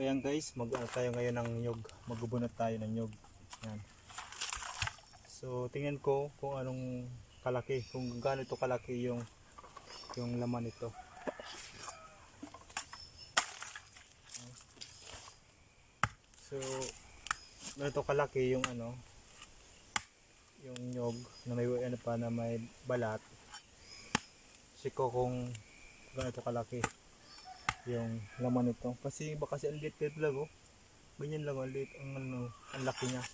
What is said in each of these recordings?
So ayan guys, mag ano tayo ngayon ng nyog. Magbubunot tayo ng nyog. Yan. So tingnan ko kung anong kalaki, kung gaano ito kalaki yung yung laman nito. So ganito kalaki yung ano yung nyog na may ano pa na may balat. Siko kung ganito kalaki yung laman nito. Kasi baka kasi ang liit liit lang oh. Ganyan lang oh, ang liit ang ano, ang laki niya.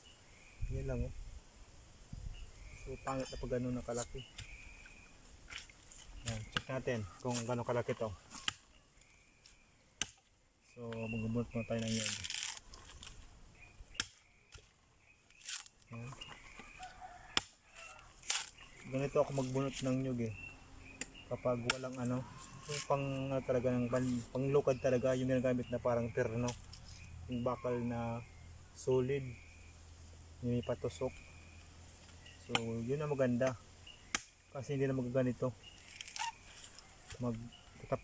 Ganyan lang oh. So pangit na pag ganun na kalaki. Yan, check natin kung gaano kalaki to. So magbubunot muna tayo ng yan. Yan. Ganito ako magbunot ng nyug eh. Kapag walang ano, pang ano talaga ng pang, panglukad talaga yung ginagamit na parang terno. Yung bakal na solid. May patusok. So yun ang maganda. Kasi hindi na magaganito mag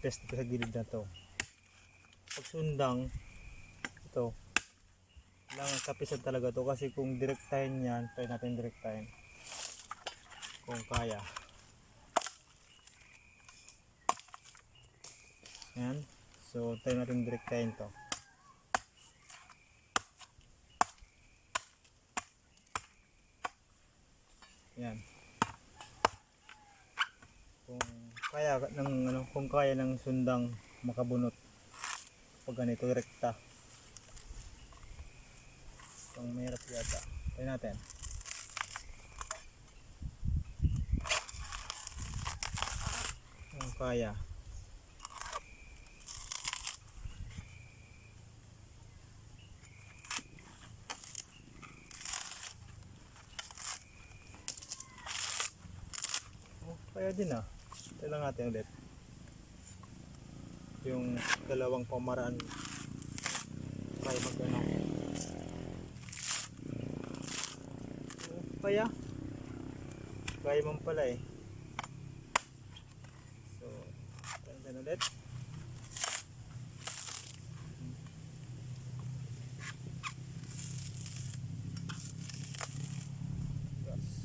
test ito sa gilid na to. Pag sundang ito kailangan kapisan talaga to. Kasi kung direktahin yan try natin direktahin kung kaya Yan. So, tayo natin direktahin to. Yan. Kung kaya ng ano, kung kaya ng sundang makabunot pag ganito direkta. Pang mahirap yata. Tayo natin. Kung kaya. Oh, kaya din ah. Ito lang natin ulit. Yung dalawang pamaraan. Try mag ano. Oh, kaya. Kaya mo pala eh. So, ito ulit. Yes.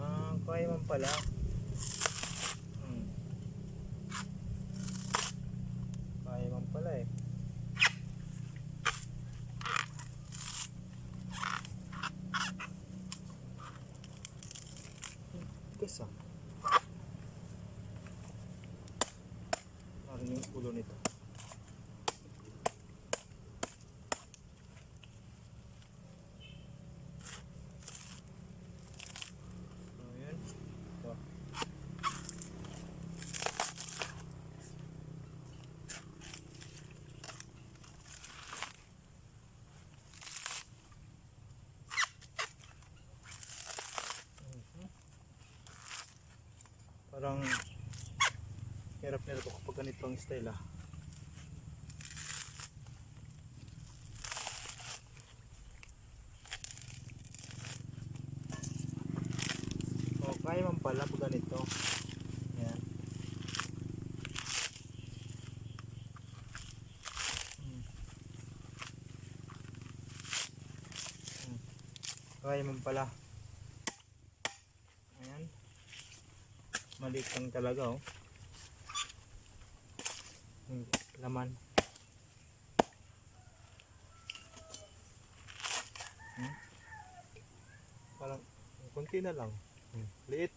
Ah, kaya man pala. Hmm. Kaya man pala eh. Ah. Parang yung ulo nito. So, yan. Ito. Mhm. Parang hirap nila ako kapag ganito ang style ah. Oh, kaya man pala pag ganito. Yan. Hmm. Hmm. Kaya man pala. Ayan. Maliit lang talaga oh. Yung laman. Hmm. Parang konti na lang. Hmm, liit.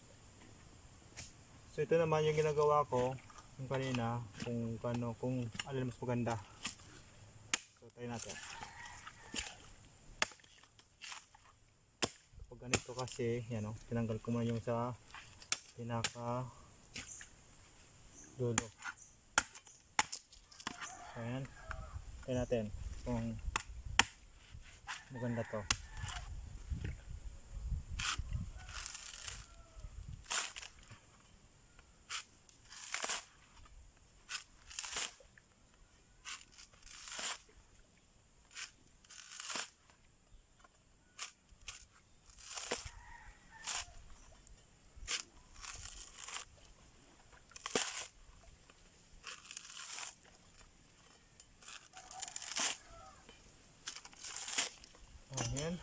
So ito naman yung ginagawa ko yung kanina kung kano kung alin mas maganda. So tayo natin. Kapag ganito kasi, yan o, tinanggal ko muna yung sa pinaka dulo. So ayan. Tayo natin kung maganda to. Ayan.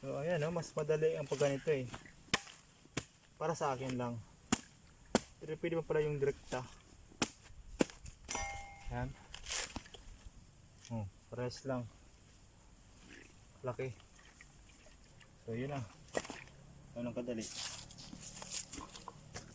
So ayan no, mas madali ang pagganito eh. Para sa akin lang. Pero pwede pa pala yung direkta. Ayan. Oh, pares lang. Laki. So yun na. Ganun kadali.